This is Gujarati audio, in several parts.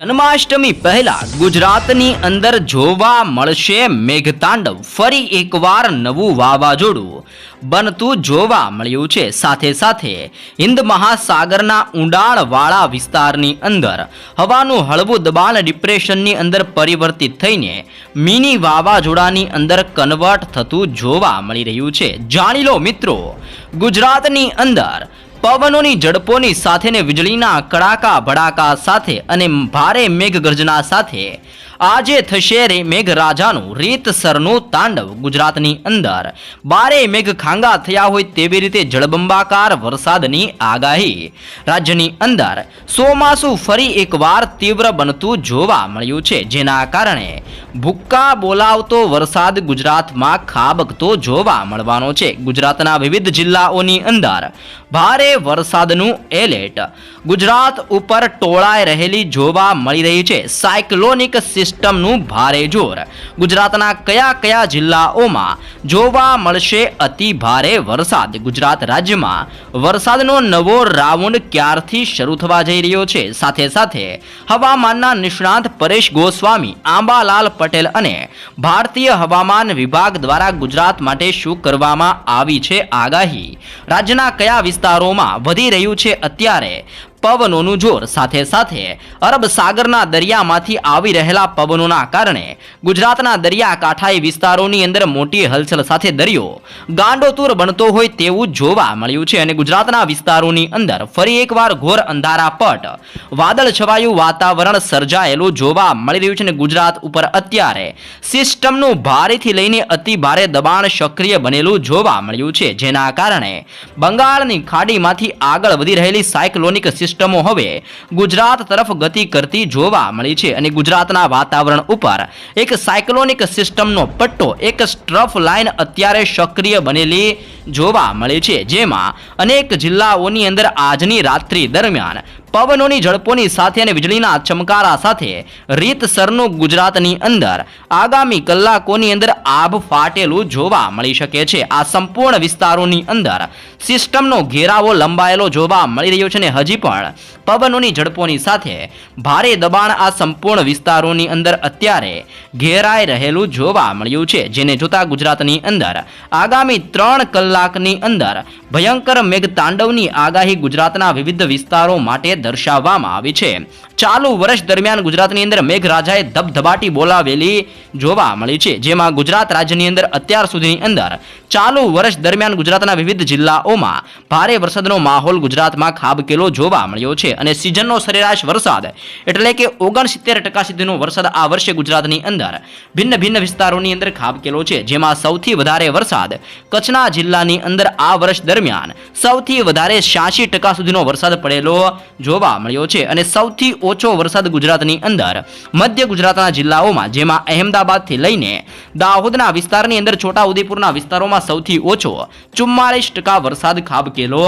જન્માષ્ટમી પહેલા ગુજરાતની અંદર જોવા મળશે મેઘતાંડવ. ફરી એકવાર નવું વાવાઝોડું બનતું જોવા મળ્યું છે. સાથે સાથે હિન્દ મહાસાગરના ઊંડાણવાળા વિસ્તારની અંદર હવાનું હળવું દબાણ ડિપ્રેશનની અંદર પરિવર્તિત થઈને મિની વાવાઝોડાની અંદર કન્વર્ટ થતું જોવા મળી રહ્યું છે. જાણી લો મિત્રો, ગુજરાતની અંદર પવનોની ઝડપોની સાથેને વીજળીના કડાકા ભડાકા સાથે અને ભારે મેઘગર્જના સાથે આજે થશે રે મેઘરાજાનું રીતસરનું તાંડવ ગુજરાતની અંદર. બારે મેઘ ખાંગા થયા હોય તેવી રીતે જળબંબાકાર વરસાદની આગાહી. રાજ્યની અંદર સોમાસુ ફરી એકવાર તીવ્ર બનતું જોવા મળ્યું છે, જેના કારણે ભૂક્કા બોલાવતો વરસાદ ગુજરાતમાં ખાબકતો જોવા મળવાનો છે. ગુજરાતના વિવિધ જિલ્લાઓની અંદર ભારે વરસાદનું એલર્ટ ગુજરાત ઉપર ટોળાઈ રહેલી જોવા મળી રહી છે. સાયક્લોનિક સિસ્ટમનું ભારે જોર. ગુજરાતના કયા કયા જિલ્લાઓમાં જોવા મળશે અતિ ભારે વરસાદ? ગુજરાત રાજ્યમાં વરસાદનો નવો રાઉન્ડ ક્યારથી શરૂ થવા જઈ રહ્યો છે? સાથે સાથે હવામાનના નિષ્ણાત પરેશ ગોસ્વામી, આંબાલાલ પટેલ અને ભારતીય હવામાન વિભાગ દ્વારા ગુજરાત માટે શું કરવામાં આવી છે આગાહી? રાજ્યના કયા વિસ્તારોમાં વધી રહ્યું છે અત્યારે? પવનોનું જોર સાથે સાથે અરબ સાગરના દરિયામાંથી આવી રહેલા પવનોના કારણે ગુજરાતના દરિયાકાંઠાઈ વિસ્તારોની અંદર મોટી હલચલ સાથે દરિયો ગાંડોતુર બનતો હોય તેવું જોવા મળ્યું છે અને ગુજરાતના વિસ્તારોની અંદર ફરી એકવાર ઘોર અંધારા પટ વાદળ છવાયું વાતાવરણ સર્જાયેલું જોવા મળી રહ્યું છે અને ગુજરાત ઉપર અત્યારે સિસ્ટમનું ભારેથી લઈને અતિ ભારે દબાણ સક્રિય બનેલું જોવા મળ્યું છે. જેના કારણે બંગાળની ખાડીમાંથી આગળ વધી રહેલી સાયક્લોનિક સિસ્ટમો હવે ગુજરાત તરફ ગતિ કરતી જોવા મળી છે અને ગુજરાતના વાતાવરણ ઉપર એક સાયક્લોનિક સિસ્ટમનો પટ્ટો, એક સ્ટ્રફ લાઇન અત્યારે સક્રિય બનેલી જોવા મળે છે, જેમાં અનેક જિલ્લાઓની અંદર આજની રાત્રિ દરમિયાન પવનોની ઝડપોની સાથે અને વીજળીના ચમકારા સાથે રીતસરનું ગુજરાતની અંદર આગામી કલાકોની અંદર આભ ફાટેલું જોવા મળી શકે છે. આ સંપૂર્ણ વિસ્તારોની અંદર સિસ્ટમનો ઘેરાવો લંબાયેલો જોવા મળી રહ્યો છે અને હજી પણ પવનોની ઝડપોની સાથે ભારે દબાણ આ સંપૂર્ણ વિસ્તારોની અંદર અત્યારે ઘેરાઈ રહેલું જોવા મળ્યું છે, જેને જોતા ગુજરાતની અંદર આગામી ત્રણ કલાકની અંદર ભયંકર મેઘતાંડવની આગાહી ગુજરાતના વિવિધ વિસ્તારો માટે દર્શાવવામાં આવી છે. ચાલુ વર્ષ દરમિયાન ગુજરાતની અંદર મેઘરાજાએ ધબધબાટી બોલાવેલી જોવા મળી છે. જેમાં ગુજરાત રાજ્યની અંદર અત્યાર સુધીની અંદર ચાલુ વર્ષ દરમિયાન ગુજરાતના વિવિધ જિલ્લાઓમાં ભારે વરસાદનો માહોલ ગુજરાતમાં ખાબકેલો જોવા મળ્યો છે અને સિઝનનો સરેરાશ વરસાદ એટલે કે ઓગણસિત્તેર ટકા સુધીનો વરસાદ આ વર્ષે ગુજરાતની અંદર ભિન્ન ભિન્ન વિસ્તારોની અંદર ખાબકેલો છે. જેમાં સૌથી વધારે વરસાદ કચ્છના જિલ્લાની અંદર આ વર્ષ દરમિયાન સૌથી વધારે છ્યાસી ટકા સુધીનો વરસાદ પડેલો જોવા મળ્યો છે અને સૌથી ઓછો વરસાદ ગુજરાતની અંદર. મધ્ય ગુજરાતના જિલ્લાઓમાં, જેમાં અહેમદાબાદથી લઈને દાહોદના વિસ્તારની અંદર, છોટાઉદેપુરના વિસ્તારોમાં સૌથી ઓછો ચુમ્માળીસ ટકા વરસાદ ખાબકેલો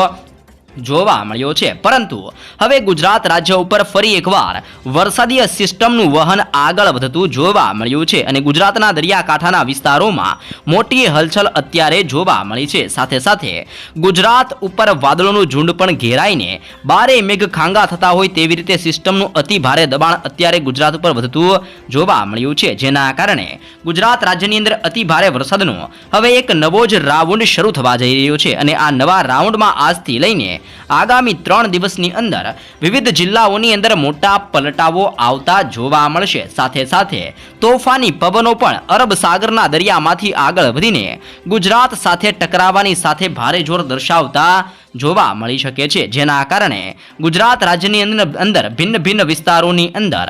જોવા મળ્યો છે. પરંતુ હવે ગુજરાત રાજ્ય ઉપર ફરી એકવાર વરસાદીય સિસ્ટમનું વહન આગળ વધતું જોવા મળ્યું છે અને ગુજરાતના દરિયાકાંઠાના વિસ્તારોમાં મોટી હલચલ અત્યારે જોવા મળી છે. સાથે સાથે ગુજરાત ઉપર વાદળોનું ઝુંડ પણ ઘેરાઈને બારે મેઘ ખાંગા થતા હોય તેવી રીતે સિસ્ટમનું અતિ ભારે દબાણ અત્યારે ગુજરાત ઉપર વધતું જોવા મળ્યું છે. જેના કારણે ગુજરાત રાજ્યની અંદર અતિ ભારે વરસાદનો હવે એક નવો જ રાઉન્ડ શરૂ થવા જઈ રહ્યો છે અને આ નવા રાઉન્ડમાં આજથી લઈને આગામી ત્રણ દિવસની અંદર વિવિધ જિલ્લાઓની અંદર મોટા પલટાવો આવતા જોવા મળશે. સાથે સાથે તોફાની પવનો પણ અરબ સાગરના દરિયામાંથી આગળ વધીને ગુજરાત સાથે ટકરાવાની સાથે ભારે જોર દર્શાવતા જોવા મળી શકે છે. જેના કારણે ગુજરાત રાજ્યની અંદર ભિન્ન ભિન્ન વિસ્તારોની અંદર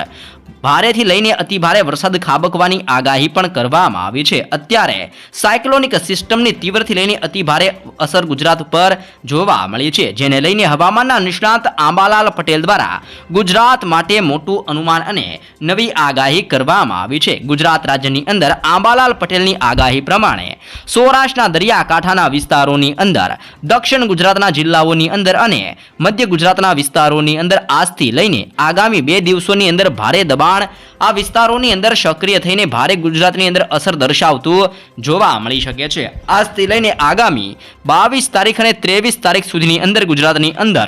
ભારેથી લઈને અતિભારે વરસાદ ખાબકવાની આગાહી પણ કરવામાં આવી છે. અત્યારે સાયક્લોનિક સિસ્ટમની તીવ્રથી લઈને અતિભારે અસર ગુજરાત પર જોવા મળી છે, જેને લઈને હવામાનના નિષ્ણાત આંબાલાલ પટેલ દ્વારા ગુજરાત માટે મોટું અનુમાન અને નવી આગાહી કરવામાં આવી છે. ગુજરાત રાજ્યની અંદર આંબાલાલ પટેલની આગાહી પ્રમાણે સૌરાષ્ટ્રના દરિયાકાંઠાના વિસ્તારોની અંદર, દક્ષિણ ગુજરાતના જિલ્લાઓની અંદર અને મધ્ય ગુજરાતના વિસ્તારોની અંદર આજથી લઈને આગામી બે દિવસોની અંદર ભારે દબાણ આ વિસ્તારોની અંદર સક્રિય થઈને ભારે ગુજરાતની અંદર અસર દર્શાવતું જોવા મળી શકે છે. આજથી લઈને આગામી બાવીસ તારીખ અને ત્રેવીસ તારીખ સુધીની અંદર ગુજરાતની અંદર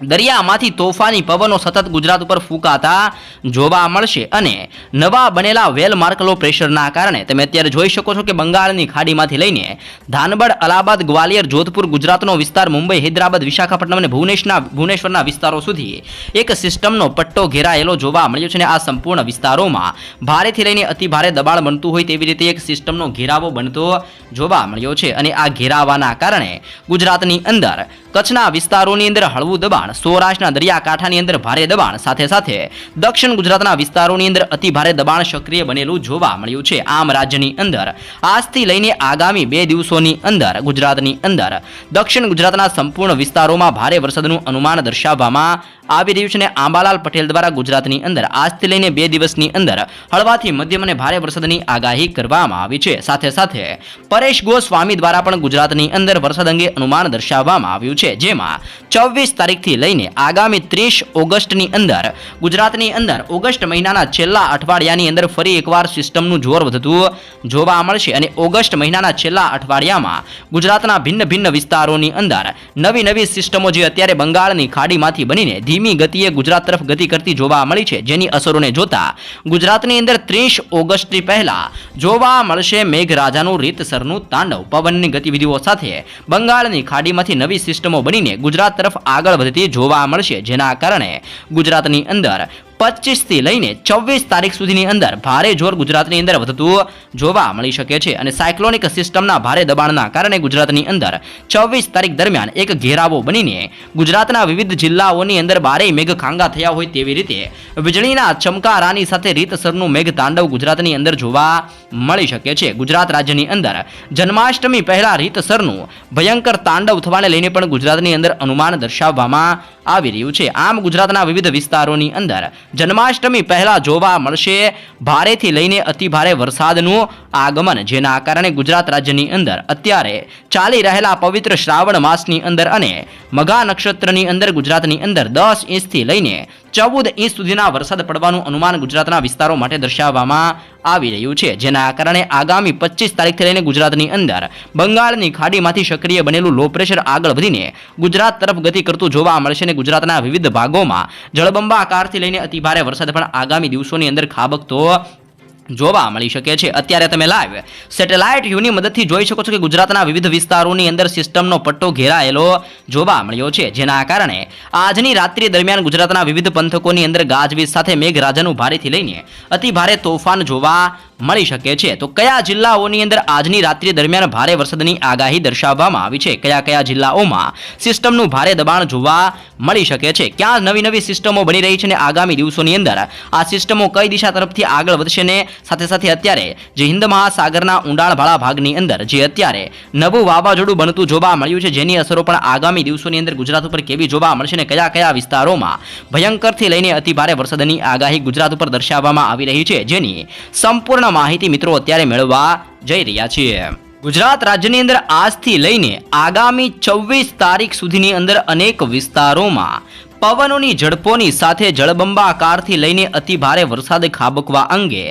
દરિયામાંથી તોફાની પવનો સતત ગુજરાત ઉપર ફૂંકાતા જોવા મળશે અને નવા બનેલા વેલ માર્કલો પ્રેશરના કારણે તમે અત્યારે જોઈ શકો છો કે બંગાળની ખાડીમાંથી લઈને ધાનબડ, અલાહાબાદ, ગ્વાલિયર, જોધપુર, ગુજરાતનો વિસ્તાર, મુંબઈ, હૈદરાબાદ, વિશાખાપટ્ટનમ અને ભુવનેશના ભુવનેશ્વરના વિસ્તારો સુધી એક સિસ્ટમનો પટ્ટો ઘેરાયેલો જોવા મળ્યો છે અને આ સંપૂર્ણ વિસ્તારોમાં ભારેથી લઈને અતિ ભારે દબાણ બનતું હોય તેવી રીતે એક સિસ્ટમનો ઘેરાવો બનતો જોવા મળ્યો છે અને આ ઘેરાવાના કારણે ગુજરાતની અંદર કચ્છના વિસ્તારોની અંદર હળવું દબાણ, સૌરાષ્ટ્રના દરિયાકાંઠાની અંદર ભારે દબાણ, સાથે સાથે દક્ષિણ ગુજરાતના વિસ્તારોની અંદર અતિ ભારે દબાણ સક્રિય બનેલું જોવા મળ્યું છે. આમ રાજ્યની અંદર આજથી લઈને આગામી બે દિવસોની અંદર, ગુજરાતની અંદર દક્ષિણ ગુજરાતના સંપૂર્ણ વિસ્તારોમાં ભારે વરસાદનું અનુમાન દર્શાવવામાં આવી રહ્યું છે અને આંબાલાલ પટેલ દ્વારા ગુજરાતની અંદર આજથી લઈને બે દિવસની અંદર હળવાથી મધ્યમ અને ભારે વરસાદની આગાહી કરવામાં આવી છે. સાથે સાથે પરેશ ગોસ્વામી દ્વારા પણ ગુજરાતની અંદર વરસાદ અંગે અનુમાન દર્શાવવામાં આવ્યું છે. જેમાં ચોવીસ તારીખથી લઈને આગામી ત્રીસ ઓગસ્ટની અંદર, ગુજરાતની અંદર ઓગસ્ટ મહિનાના છેલ્લા અઠવાડિયાની અંદર ફરી એકવાર સિસ્ટમનું જોર વધતું જોવા મળશે અને ઓગસ્ટ મહિનાના છેલ્લા અઠવાડિયામાં ગુજરાતના ભિન્ન ભિન્ન વિસ્તારોની અંદર નવી નવી સિસ્ટમો જે અત્યારે બંગાળની ખાડીમાંથી બનીને ધીમી ગતિએ ગુજરાત તરફ ગતિ કરતી જોવા મળી છે, જેની અસરોને જોતા ગુજરાતની અંદર ત્રીસ ઓગસ્ટની પહેલા જોવા મળશે મેઘરાજાનું રીતસરનું તાંડવ. પવનની ગતિવિધિઓ સાથે બંગાળની ખાડીમાંથી નવી સિસ્ટમો બનીને ગુજરાત તરફ આગળ વધતી જોવા મળશે. જેના કારણે ગુજરાતની અંદર પચીસથી લઈને છવ્વીસ તારીખ સુધીની અંદર ભારે જોર ગુજરાતની અંદર વધતું જોવા મળી શકે છે અને સાયક્લોનિક સિસ્ટમના ભારે દબાણના કારણે ગુજરાતની અંદર ચોવીસ તારીખ દરમિયાન એક ઘેરાવો બનીને ગુજરાતના વિવિધ જિલ્લાઓની અંદર બારેય મેઘ ખાંગા થયા હોય તેવી રીતે વીજળીના ચમકારાની સાથે રીતસરનું મેઘ તાંડવ ગુજરાતની અંદર જોવા મળી શકે છે. ગુજરાત રાજ્યની અંદર જન્માષ્ટમી પહેલા રીતસરનું ભયંકર તાંડવ થવાને લઈને પણ ગુજરાતની અંદર અનુમાન દર્શાવવામાં આવી રહ્યું છે. આમ ગુજરાતના વિવિધ વિસ્તારોની અંદર જન્માષ્ટમી પહેલાં જોવા મળશે. ભારેથી લઈને અતિ ભારે વરસાદનું આગમન, જેના કારણે ગુજરાત રાજ્યની અંદર અત્યારે ચાલી રહેલા પવિત્ર શ્રાવણ માસની અંદર અને મઘા નક્ષત્રની અંદર ગુજરાતની અંદર દસ ઇંચથી લઈને ચૌદ ઇંચ સુધીના વરસાદ પડવાનું અનુમાન ગુજરાતના વિસ્તારો માટે દર્શાવવામાં આવી રહ્યું છે. જેના કારણે આગામી પચીસ તારીખથી લઈને ગુજરાતની અંદર બંગાળની ખાડીમાંથી સક્રિય બનેલું લો પ્રેશર આગળ વધીને ગુજરાત તરફ ગતિ કરતું જોવા મળશે અને ગુજરાતના વિવિધ ભાગોમાં જળબંબાકારથી લઈને અતિભારે વરસાદ, પણ આગામી દિવસોની અંદર ખાબકતો જોવા મળી શકે છે. અત્યારે તમે લાઈવ સેટેલાઇટ વ્યૂની મદદથી જોઈ શકો છો કે ગુજરાતના વિવિધ વિસ્તારોની અંદર સિસ્ટમનો પટ્ટો ઘેરાયેલો જોવા મળ્યો છે. જેના કારણે આજની રાત્રિ દરમિયાન ગુજરાતના વિવિધ પંથકોની અંદર ગાજવીજ સાથે મેઘરાજાનું ભારેથી લઈને અતિ ભારે તોફાન જોવા મળી શકે છે. તો કયા જિલ્લાઓની અંદર આજની રાત્રિ દરમિયાન ભારે વરસાદની આગાહી દર્શાવવામાં આવી છે? કયા કયા જિલ્લાઓમાં સિસ્ટમનું ભારે દબાણ જોવા મળી શકે છે? ક્યાં નવી નવી સિસ્ટમો બની રહી છે અને આગામી દિવસોની અંદર? આ સિસ્ટમો કઈ દિશા તરફથી આગળ વધશે ને સાથે સાથે અત્યારે જે હિન્દ મહાસાગરના ઊંડાણવાળા ભાગની અંદર જે અત્યારે નવું વાવાઝોડું બનતું જોવા મળ્યું છે, જેની અસરો પણ આગામી દિવસોની અંદર ગુજરાત ઉપર કેવી જોવા મળશે ને કયા કયા વિસ્તારોમાં ભયંકરથી લઈને અતિ ભારે વરસાદની આગાહી ગુજરાત ઉપર દર્શાવવામાં આવી રહી છે, જેની સંપૂર્ણ માહિતી મિત્રો અત્યારે મેળવવા જઈ રહ્યા છીએ. ગુજરાત રાજ્યની અંદર આજથી લઈને આગામી છવ્વીસ તારીખ સુધીની અંદર અનેક વિસ્તારોમાં પવનોની ઝડપોની સાથે જળબંબાકારથી લઈને અતિ ભારે વરસાદ ખાબકવા અંગે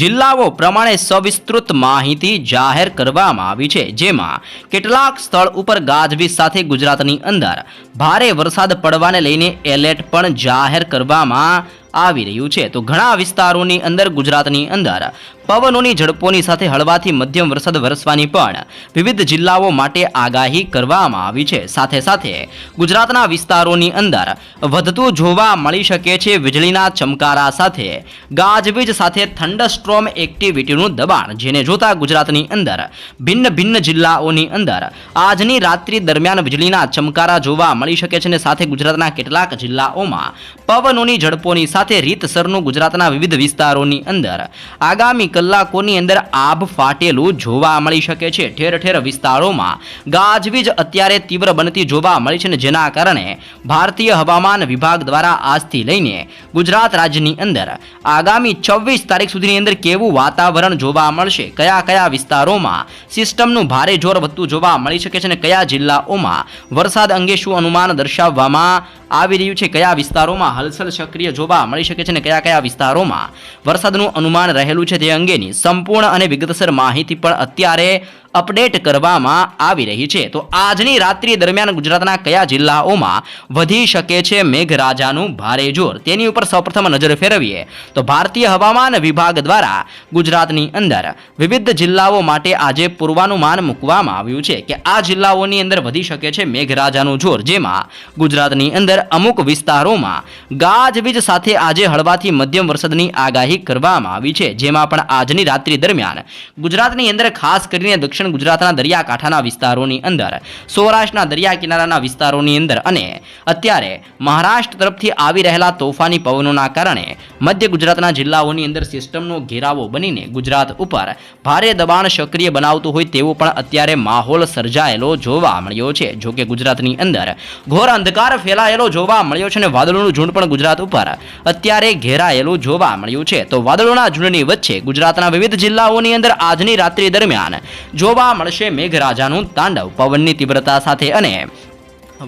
જિલ્લાઓ પ્રમાણે સવિસ્તૃત માહિતી જાહેર કરવામાં આવી છે. જેમાં કેટલાક સ્થળ ઉપર ગાજવીજ સાથે ગુજરાતની અંદર ભારે વરસાદ પડવાને લઈને એલર્ટ પણ જાહેર કરવામાં આવી રહ્યું છે. તો ઘણા વિસ્તારોની અંદર ગુજરાતની અંદર પવનોની ઝડપોની સાથે હળવાથી મધ્યમ વરસાદ વરસવાની પણ વિવિધ જિલ્લાઓ માટે આગાહી કરવામાં આવી છે. સાથે સાથે ગુજરાતના વિસ્તારોની અંદર વધતું જોવા મળી શકે છે. વીજળીના ચમકારા સાથે ગાજવીજ સાથે થંડરસ્ટ્રોમ એક્ટિવિટીનું દબાણ, જેને જોતા ગુજરાતની અંદર ભિન્ન ભિન્ન જિલ્લાઓની અંદર આજની રાત્રિ દરમિયાન વીજળીના ચમકારા જોવા મળી શકે છે. અને સાથે ગુજરાતના કેટલાક જિલ્લાઓમાં પવનોની ઝડપોની સાથે રીતસરનું ગુજરાતના વિવિધ વિસ્તારોની અંદર. આગામી કલાકોની અંદર આભ ફાટેલું જોવા મળી શકે છે. ઠેર ઠેર વિસ્તારોમાં ગાજવીજ અત્યારે તીવ્ર બનતી જોવા મળી છે અને જેના કારણે ભારતીય હવામાન વિભાગ દ્વારા આજથી લઈને ગુજરાત રાજ્યની અંદર આગામી છવ્વીસ તારીખ સુધીની અંદર કેવું વાતાવરણ જોવા મળશે? કયા કયા વિસ્તારોમાં સિસ્ટમનું ભારે જોર વધતું જોવા મળી શકે છે અને કયા જિલ્લાઓમાં વરસાદ અંગે શું અનુમાન દર્શાવવામાં આવી રહ્યું છે? કયા વિસ્તારોમાં હલચલ સક્રિય જોવા મળી શકે છે અને કયા કયા વિસ્તારોમાં વરસાદનું અનુમાન રહેલું છે તે અંગેની સંપૂર્ણ અને વિગતસર માહિતી પણ અત્યારે અપડેટ કરવામાં આવી રહી છે. તો આજની રાત્રિ દરમિયાન ગુજરાતના કયા જિલ્લાઓમાં વધી શકે છે મેઘરાજાનું ભારે જોર? તેની ઉપર સૌપ્રથમ નજર ફેરવીએ. તો ભારતીય હવામાન વિભાગ દ્વારા ગુજરાતની અંદર વિવિધ જિલ્લાઓ માટે આજે પૂર્વાનુમાન મૂકવામાં આવ્યું છે કે આ જિલ્લાઓની અંદર વધી શકે છે મેઘરાજાનું જોર, જેમાં ગુજરાતની અંદર અમુક વિસ્તારોમાં ગાજવીજ સાથે આજે હળવાથી મધ્યમ વરસાદની આગાહી કરવામાં આવી છે, જેમાં પણ આજની રાત્રિ દરમિયાન ગુજરાતની અંદર ખાસ કરીને દક્ષિણ ગુજરાતના દરિયાકાંઠાના વિસ્તારોની અંદર, સૌરાષ્ટ્રના દરિયા કિનારાના વિસ્તારોની અંદર અને અત્યારે મહારાષ્ટ્ર તરફથી આવી રહેલા તોફાની પવનોના કારણે મધ્ય ગુજરાતના જિલ્લાઓની અંદર સિસ્ટમનો ઘેરાવો બનીને ગુજરાત ઉપર ભારે દબાણ સક્રિય બનાવતું હોય તેવો પણ અત્યારે માહોલ સર્જાયેલો જોવા મળ્યો છે. જોકે ગુજરાતની અંદર ઘોર અંધકાર ફેલાયેલો જોવા મળ્યો છે અને વાદળોનું ઝુંડ પણ ગુજરાત ઉપર અત્યારે ઘેરાયેલું જોવા મળ્યું છે. તો વાદળોના ઝુંડની વચ્ચે ગુજરાતના વિવિધ જિલ્લાઓની અંદર આજની રાત્રિ દરમિયાન જોવા મળશે મેઘરાજાનું તાંડવ. પવનની તીવ્રતા સાથે અને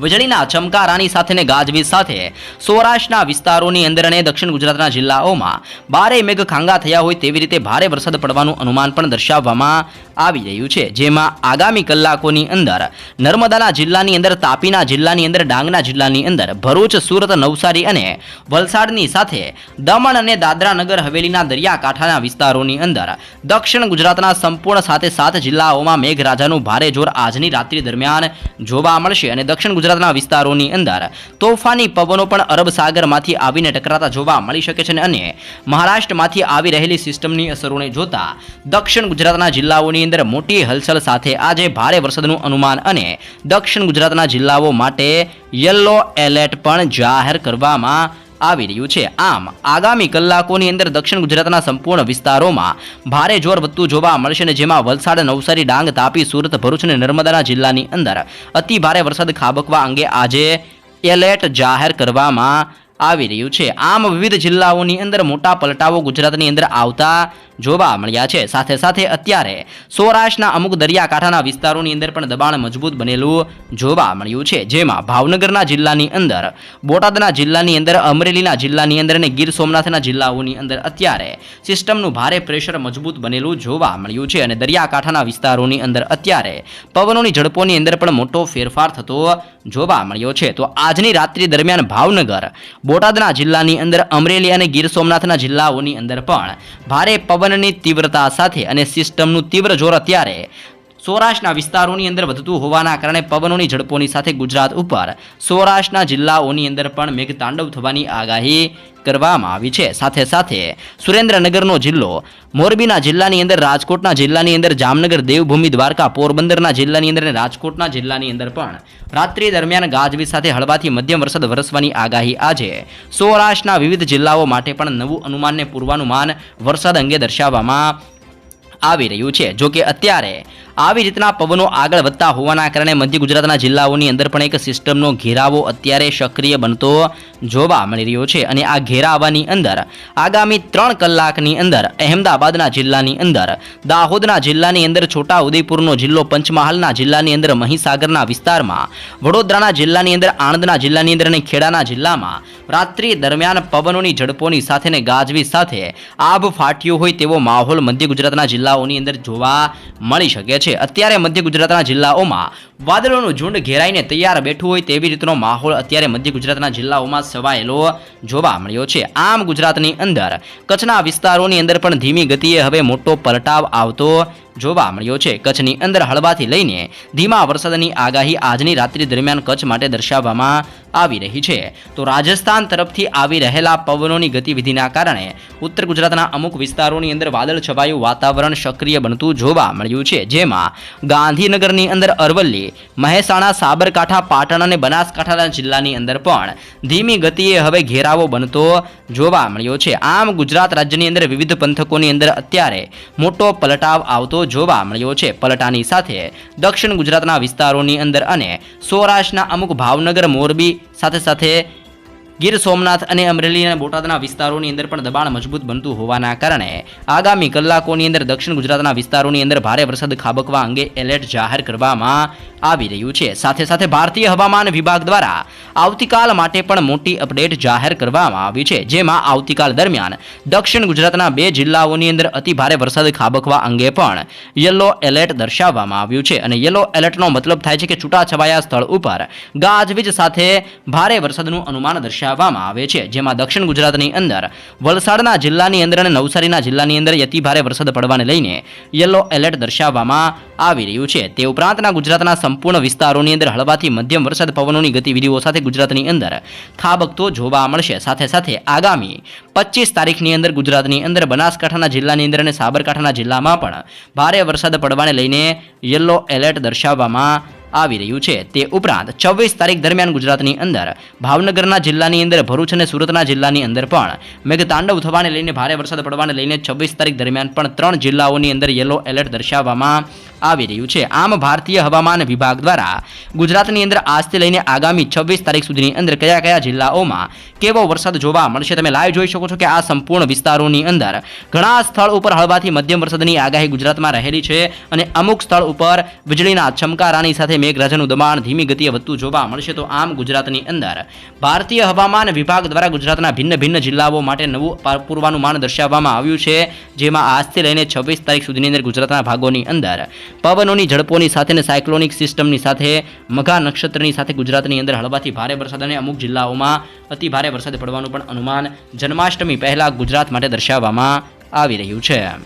વીજળીના ચમકારાની સાથે ને ગાજવીજ સાથે સૌરાષ્ટ્રના વિસ્તારોની અંદર અને દક્ષિણ ગુજરાતના જિલ્લાઓમાં બારે મેઘ ખાંગા થયા હોય તેવી રીતે ભારે વરસાદ પડવાનું અનુમાન પણ દર્શાવવામાં આવી રહ્યું છે. જેમાં આગામી કલાકોની અંદર નર્મદાના જિલ્લાની અંદર, તાપીના જિલ્લાની અંદર, ડાંગના જિલ્લાની અંદર ભરૂચ, સુરત, નવસારી અને વલસાડની સાથે દમણ અને દાદરા નગર હવેલીના દરિયાકાંઠાના વિસ્તારોની અંદર દક્ષિણ ગુજરાતના સંપૂર્ણ સાથે સાત જિલ્લાઓમાં મેઘરાજાનું ભારે જોર આજની રાત્રિ દરમિયાન જોવા મળશે અને દક્ષિણ ગુજરાતના વિસ્તારોની અંદર તોફાની પવનો પણ અરબ સાગરમાંથી આવીને ટકરાતા જોવા મળી શકે છે અને મહારાષ્ટ્રમાંથી આવી રહેલી સિસ્ટમની અસરોને જોતા દક્ષિણ ગુજરાતના જિલ્લાઓની અંદર મોટી હલચલ સાથે આજે ભારે વરસાદનું અનુમાન અને દક્ષિણ ગુજરાતના જિલ્લાઓ માટે યલો એલર્ટ પણ જાહેર કરવામાં આવી રહ્યું છે. આમ, આગામી કલાકોની અંદર દક્ષિણ ગુજરાતના સંપૂર્ણ વિસ્તારોમાં ભારે જોર વધતું જોવા મળશે ને જેમાં વલસાડ, નવસારી, ડાંગ, તાપી, સુરત, ભરૂચ અને નર્મદાના જિલ્લાની અંદર અતિ ભારે વરસાદ ખાબકવા અંગે આજે એલર્ટ જાહેર કરવામાં આવી રહ્યું છે. આમ, વિવિધ જિલ્લાઓની અંદર મોટા પલટાવો ગુજરાતની અંદર આવતા જોવા મળ્યા છે. સાથે સાથે અત્યારે સૌરાષ્ટ્રના અમુક દરિયાકાંઠાના વિસ્તારોની અંદર પણ દબાણ મજબૂત બનેલું જોવા મળ્યું છે. જેમાં ભાવનગરના જિલ્લાની અંદર, બોટાદના જિલ્લાની અંદર, અમરેલીના જિલ્લાની અંદર અને ગીર સોમનાથના જિલ્લાઓની અંદર અત્યારે સિસ્ટમનું ભારે પ્રેશર મજબૂત બનેલું જોવા મળ્યું છે અને દરિયાકાંઠાના વિસ્તારોની અંદર અત્યારે પવનોની ઝડપોની અંદર પણ મોટો ફેરફાર થતો જોવા મળ્યો છે. તો આજની રાત્રિ દરમિયાન ભાવનગર, બોટાદના જિલ્લાની અંદર, અમરેલી અને ગીર સોમનાથના જિલ્લાઓની અંદર પણ ભારે પવનની તીવ્રતા સાથે અને સિસ્ટમનું તીવ્ર જોર અત્યારે સૌરાષ્ટ્રના વિસ્તારોની અંદર વધતું હોવાના કારણે પવનોની ઝડપોની સાથે ગુજરાત ઉપર સૌરાષ્ટ્રના જિલ્લાઓની અંદર પણ મેઘતાંડવ થવાની આગાહી કરવામાં આવી છે. સાથે સાથે સુરેન્દ્રનગરનો જિલ્લો, મોરબીના જિલ્લાની અંદર, રાજકોટના જિલ્લાની અંદર, જામનગર, દેવભૂમિ, દ્વારકા, પોરબંદરના જિલ્લાની અંદર અને રાજકોટના જિલ્લાની અંદર પણ રાત્રિ દરમિયાન ગાજવીજ સાથે હળવાથી મધ્યમ વરસાદ વરસવાની આગાહી આજે સૌરાષ્ટ્રના વિવિધ જિલ્લાઓ માટે પણ નવું અનુમાનને પૂર્વાનુમાન વરસાદ અંગે દર્શાવવામાં આવી રહ્યું છે. જો કે અત્યારે આવી રીતના પવનો આગળ વધતા હોવાના કારણે મધ્ય ગુજરાતના જિલ્લાઓની અંદર પણ એક સિસ્ટમનો ઘેરાવો અત્યારે સક્રિય બનતો જોવા મળી રહ્યો છે. અને આ ઘેરાવાની અંદર આગામી ત્રણ કલાકની અંદર અહેમદાબાદના જિલ્લાની અંદર, દાહોદના જિલ્લાની અંદર છોટા ઉદયપુરનો જિલ્લો, પંચમહાલના જિલ્લાની અંદર, મહીસાગરના વિસ્તારમાં, વડોદરાના જિલ્લાની અંદર, આણંદના જિલ્લાની અંદર અને ખેડાના જિલ્લામાં રાત્રિ દરમિયાન પવનોની ઝડપોની સાથે ગાજવી સાથે આભ ફાટ્યો હોય તેવો માહોલ મધ્ય ગુજરાતના જિલ્લાઓની અંદર જોવા મળી શકે છે. અત્યારે મધ્ય ગુજરાતના જિલ્લાઓમાં વાદળોનું ઝુંડ ઘેરાઈને તૈયાર બેઠું હોય તેવી રીતનો માહોલ અત્યારે મધ્ય ગુજરાતના જિલ્લાઓમાં સવાયેલો જોવા મળ્યો છે. આમ ગુજરાતની અંદર કચ્છના વિસ્તારોની અંદર પણ ધીમી ગતિએ હવે મોટો પલટાવ આવતો જોવા મળ્યો છે. કચ્છની અંદર હળવાથી લઈને ધીમા વરસાદની આગાહી આજની રાત્રિ દરમિયાન કચ્છ માટે દર્શાવવામાં આવી રહી છે. તો રાજસ્થાન તરફથી આવી રહેલા પવનોની ગતિવિધિના કારણે ઉત્તર ગુજરાતના અમુક વિસ્તારોની અંદર વાદળ છવાયું વાતાવરણ સક્રિય બનતું જોવા મળ્યું છે. જેમાં ગાંધીનગરની અંદર અરવલ્લી, મહેસાણા, સાબરકાંઠા, પાટણ અને બનાસકાંઠાના જિલ્લાની અંદર પણ ધીમી ગતિએ હવે ઘેરાવો બનતો જોવા મળ્યો છે. આમ ગુજરાત રાજ્યની અંદર વિવિધ પંથકોની અંદર અત્યારે મોટો પલટાવ આવતો જોવા મળ્યો છે. પલટાની સાથે દક્ષિણ ગુજરાતના વિસ્તારોની અંદર અને સૌરાષ્ટ્રના અમુક ભાવનગર, મોરબી સાથે સાથે ગીર સોમનાથ અને અમરેલી અને બોટાદના વિસ્તારોની અંદર પણ દબાણ મજબૂત બનતું હોવાના કારણે આગામી કલાકોની અંદર દક્ષિણ ગુજરાતના વિસ્તારોની અંદર ભારે વરસાદ ખાબકવા અંગે એલર્ટ જાહેર કરવામાં આવી રહ્યું છે. સાથે સાથે ભારતીય હવામાન વિભાગ દ્વારા આવતીકાલ માટે પણ મોટી અપડેટ જાહેર કરવામાં આવી છે, જેમાં આવતીકાલ દરમિયાન દક્ષિણ ગુજરાતના બે જિલ્લાઓની અંદર અતિ ભારે વરસાદ ખાબકવા અંગે પણ યલો એલર્ટ દર્શાવવામાં આવ્યું છે અને યલો એલર્ટનો મતલબ થાય છે કે છૂટાછવાયા સ્થળ ઉપર ગાજવીજ સાથે ભારે વરસાદનું અનુમાન દર્શાવવામાં આવે છે, જેમાં દક્ષિણ ગુજરાતની અંદર વલસાડના જિલ્લાની અંદર અને નવસારીના જિલ્લાની અંદર અતિ ભારે વરસાદ પડવાને લઈને યલો એલર્ટ દર્શાવવામાં આવી રહ્યું છે. તે ઉપરાંતના ગુજરાતના સંપૂર્ણ વિસ્તારોની અંદર હળવાથી મધ્યમ વરસાદ પવનોની ગતિવિધિઓ સાથે ગુજરાતની અંદર ખાબકતો જોવા મળશે. સાથે સાથે આગામી પચીસ તારીખની અંદર ગુજરાતની અંદર બનાસકાંઠાના જિલ્લાની અંદર અને સાબરકાંઠાના જિલ્લામાં પણ ભારે વરસાદ પડવાને લઈને યલો એલર્ટ દર્શાવવામાં આવી રહ્યું છે. તે ઉપરાંત છવ્વીસ તારીખ દરમિયાન ગુજરાતની અંદર ભાવનગરના જિલ્લાની અંદર ભરૂચ અને સુરતના જિલ્લાની અંદર પણ મેઘતાંડવ થવાને લઈને ભારે વરસાદ પડવાને લઈને છવ્વીસ તારીખ દરમિયાન પણ ત્રણ જિલ્લાઓની અંદર યલો એલર્ટ દર્શાવવામાં આવી રહ્યું છે. આમ ભારતીય હવામાન વિભાગ દ્વારા ગુજરાતની અંદર આજથી લઈને આગામી છવ્વીસ તારીખ સુધીની અંદર કયા કયા જિલ્લાઓમાં કેવો વરસાદ જોવા મળશે તમે લાઈવ જોઈ શકો છો કે આ સંપૂર્ણ વિસ્તારોની અંદર ઘણા સ્થળ ઉપર હળવાથી મધ્યમ વરસાદની આગાહી ગુજરાતમાં રહેલી છે અને અમુક સ્થળ ઉપર વીજળીના ચમકારાની સાથે મેઘરાજાનું દબાણ ધીમી ગતિએ વધતું જોવા મળશે. તો આમ ગુજરાતની અંદર ભારતીય હવામાન વિભાગ દ્વારા ગુજરાતના ભિન્ન ભિન્ન જિલ્લાઓ માટે નવું પૂર્વાનુમાન દર્શાવવામાં આવ્યું છે. જેમાં આજથી લઈને છવ્વીસ તારીખ સુધીની અંદર ગુજરાતના ભાગોની અંદર પવનોની ઝડપોની સાથે અને સાયક્લોનિક સિસ્ટમની સાથે મઘા નક્ષત્રની સાથે ગુજરાતની અંદર હળવાથી ભારે વરસાદ અને અમુક જિલ્લાઓમાં અતિ ભારે વરસાદ પડવાનું પણ અનુમાન જન્માષ્ટમી પહેલા ગુજરાત માટે દર્શાવવામાં આવી રહ્યું છે.